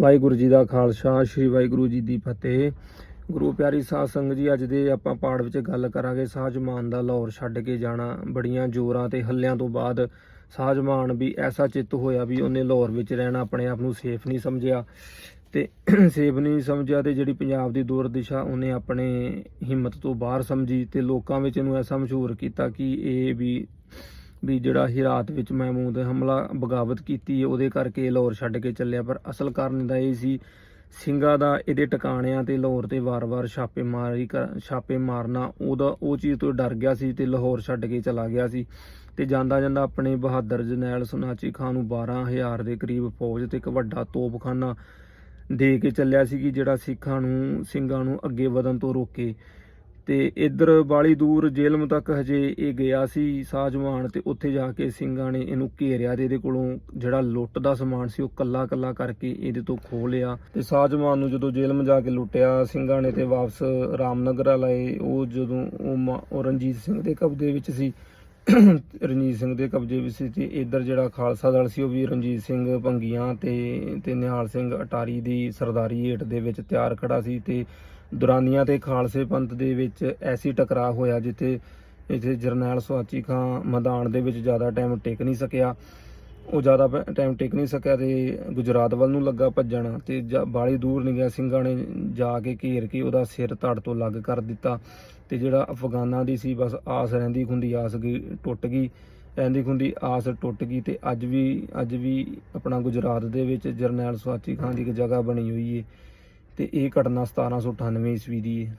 ਵਾਹਿਗੁਰੂ ਜੀ ਦਾ ਖਾਲਸਾ, ਸ੍ਰੀ ਵਾਹਿਗੁਰੂ ਜੀ ਦੀ ਫਤਿਹ। ਗੁਰੂ ਪਿਆਰੀ ਸਾਧ ਸੰਗਤ ਜੀ, ਅੱਜ ਦੇ ਆਪਾਂ ਪਾਠ ਵਿੱਚ ਗੱਲ ਕਰਾਂਗੇ ਸਾਜਮਾਨ ਦਾ ਲਾਹੌਰ ਛੱਡ ਕੇ ਜਾਣਾ। ਬੜੀਆਂ ਜ਼ੋਰਾਂ ਤੇ ਹੱਲਿਆਂ ਤੋਂ ਬਾਅਦ ਸਾਜਮਾਨ ਵੀ ਐਸਾ ਚਿੱਤ ਹੋਇਆ ਵੀ ਉਹਨੇ ਲਾਹੌਰ ਵਿੱਚ ਰਹਿਣਾ, ਆਪਣੇ ਆਪ ਨੂੰ ਸੇਫ ਨਹੀਂ ਸਮਝਿਆ ਤੇ ਸੇਫ ਨਹੀਂ ਸਮਝਿਆ ਤੇ ਜਿਹੜੀ ਪੰਜਾਬ ਦੀ ਦੂਰ ਦਿਸ਼ਾ ਉਹਨੇ ਆਪਣੇ ਹਿੰਮਤ ਤੋਂ ਬਾਹਰ ਸਮਝੀ ਤੇ ਲੋਕਾਂ ਵਿੱਚ ਇਹਨੂੰ ਐਸਾ ਮਸ਼ਹੂਰ ਕੀਤਾ ਕਿ ਇਹ ਵੀ ਵੀ ਜਿਹੜਾ ਹਿਰਾਤ ਵਿੱਚ ਮਹਿਮੂਦ ਹਮਲਾ ਬਗਾਵਤ ਕੀਤੀ ਉਹਦੇ ਕਰਕੇ ਲਾਹੌਰ ਛੱਡ ਕੇ ਚੱਲਿਆ। ਪਰ ਅਸਲ ਕਾਰਨ ਦਾ ਇਹ ਸੀ, ਸਿੰਘਾਂ ਦਾ ਇਹਦੇ ਟਿਕਾਣਿਆਂ ਤੇ ਲਾਹੌਰ ਤੇ ਵਾਰ-ਵਾਰ ਛਾਪੇ ਮਾਰੀ ਕਰ- ਛਾਪੇ ਮਾਰਨਾ, ਉਹਦਾ, ਉਹ ਚੀਜ਼ ਤੋਂ ਡਰ ਗਿਆ ਸੀ ਤੇ ਲਾਹੌਰ ਛੱਡ ਕੇ ਚਲਾ ਗਿਆ ਸੀ। ਤੇ ਜਾਂਦਾ ਜਾਂਦਾ ਆਪਣੇ ਬਹਾਦਰ ਜਰਨੈਲ ਸੁਨਾਚੀ ਖਾਨ ਨੂੰ 12000 ਦੇ ਕਰੀਬ ਫੌਜ ਤੇ ਇੱਕ ਵੱਡਾ ਤੋਪਖਾਨਾ ਦੇ ਕੇ ਚੱਲਿਆ ਸੀ ਕਿ ਜਿਹੜਾ ਸਿੱਖਾਂ ਨੂੰ, ਸਿੰਘਾਂ ਨੂੰ ਅੱਗੇ ਵਧਣ ਤੋਂ ਰੋਕੇ। ਤੇ ਇੱਧਰ ਬਾਲੀ ਦੂਰ ਜੇਲਮ ਤੱਕ ਹਜੇ ਇਹ ਗਿਆ ਸੀ ਸਾਜਵਾਨ ਤੇ ਉੱਥੇ ਜਾ ਕੇ ਸਿੰਘਾਂ ਨੇ ਇਹਨੂੰ ਘੇਰਿਆ ਤੇ ਇਹਦੇ ਕੋਲੋਂ ਜਿਹੜਾ ਲੁੱਟ ਦਾ ਸਮਾਨ ਸੀ ਉਹ ਕੱਲਾ ਕੱਲਾ ਕਰਕੇ ਇਹਦੇ ਤੋਂ ਖੋਹ ਲਿਆ ਤੇ ਸਾਜਵਾਨ ਨੂੰ ਜਦੋਂ ਜੇਲਮ ਜਾ ਕੇ ਲੁੱਟਿਆ, ਸਿੰਘਾਂ ਨੇ ਤੇ ਵਾਪਸ ਰਾਮਨਗਰ ਲਾਏ ਉਹ ਜਦੋਂ ਉਹ ਮਾ- ਉਹ ਰਣਜੀਤ ਸਿੰਘ ਦੇ ਕਬਜ਼ੇ ਵਿੱਚ ਸੀ ਰਣਜੀਤ ਸਿੰਘ ਦੇ ਕਬਜ਼ੇ ਵਿੱਚ ਸੀ ਤੇ ਇੱਧਰ ਜਿਹੜਾ ਖਾਲਸਾ ਦਲ ਸੀ ਉਹ ਵੀ ਰਣਜੀਤ ਸਿੰਘ ਭੰਗੀਆਂ ਤੇ ਤੇ ਨਿਹਾਲ ਸਿੰਘ ਅਟਾਰੀ ਦੀ ਸਰਦਾਰੀ ਹੇਠ ਦੇ ਵਿੱਚ ਤਿਆਰ ਖੜਾ ਸੀ ਤੇ ਦੁਰਾਨੀਆਂ ਤੇ ਖਾਲਸੇ ਪੰਥ ਦੇ ਵਿੱਚ ਐਸੀ ਟਕਰਾਅ ਹੋਇਆ ਜਿੱਥੇ ਇੱਥੇ ਜਰਨੈਲ ਸੁਆਚੀ ਖਾਂ ਮੈਦਾਨ ਦੇ ਵਿੱਚ ਜ਼ਿਆਦਾ ਟਾਈਮ ਟਿਕ ਨਹੀਂ ਸਕਿਆ। ਉਹ ਜ਼ਿਆਦਾ ਟਾਈਮ ਟਿਕ ਨਹੀਂ ਸਕਿਆ ਤੇ ਗੁਜਰਾਤ ਵੱਲ ਨੂੰ ਲੱਗਾ ਭੱਜਣ ਤੇ ਜਾ- ਬਾਹਲੀ ਦੂਰ ਨਹੀਂ ਗਿਆ ਸਿੰਘਾਂ ਨੇ ਜਾ ਕੇ ਘੇਰ ਕੇ ਉਹਦਾ ਸਿਰ ਧੜ ਤੋਂ ਲੱਗ ਕਰ ਦਿੱਤਾ ਤੇ ਜਿਹੜਾ ਅਫਗਾਨਾਂ ਦੀ ਸੀ ਬਸ ਆਸ ਰਹਿੰਦੀ ਖੁੰਦੀ, ਆਸ ਗਈ ਟੁੱਟ ਗਈ, ਰਹਿੰਦੀ ਖੁੰਦੀ, ਆਸ ਟੁੱਟ ਗਈ ਤੇ ਅੱਜ ਵੀ ਅੱਜ ਵੀ ਆਪਣਾ ਗੁਜਰਾਤ ਦੇ ਵਿੱਚ ਜਰਨੈਲ ਸਵਾਚੀ ਖਾਨ ਦੀ ਇੱਕ ਜਗ੍ਹਾ ਬਣੀ ਹੋਈ ਏ ਤੇ ਇਹ ਘਟਨਾ 1798 ਈਸਵੀ ਦੀ ਹੈ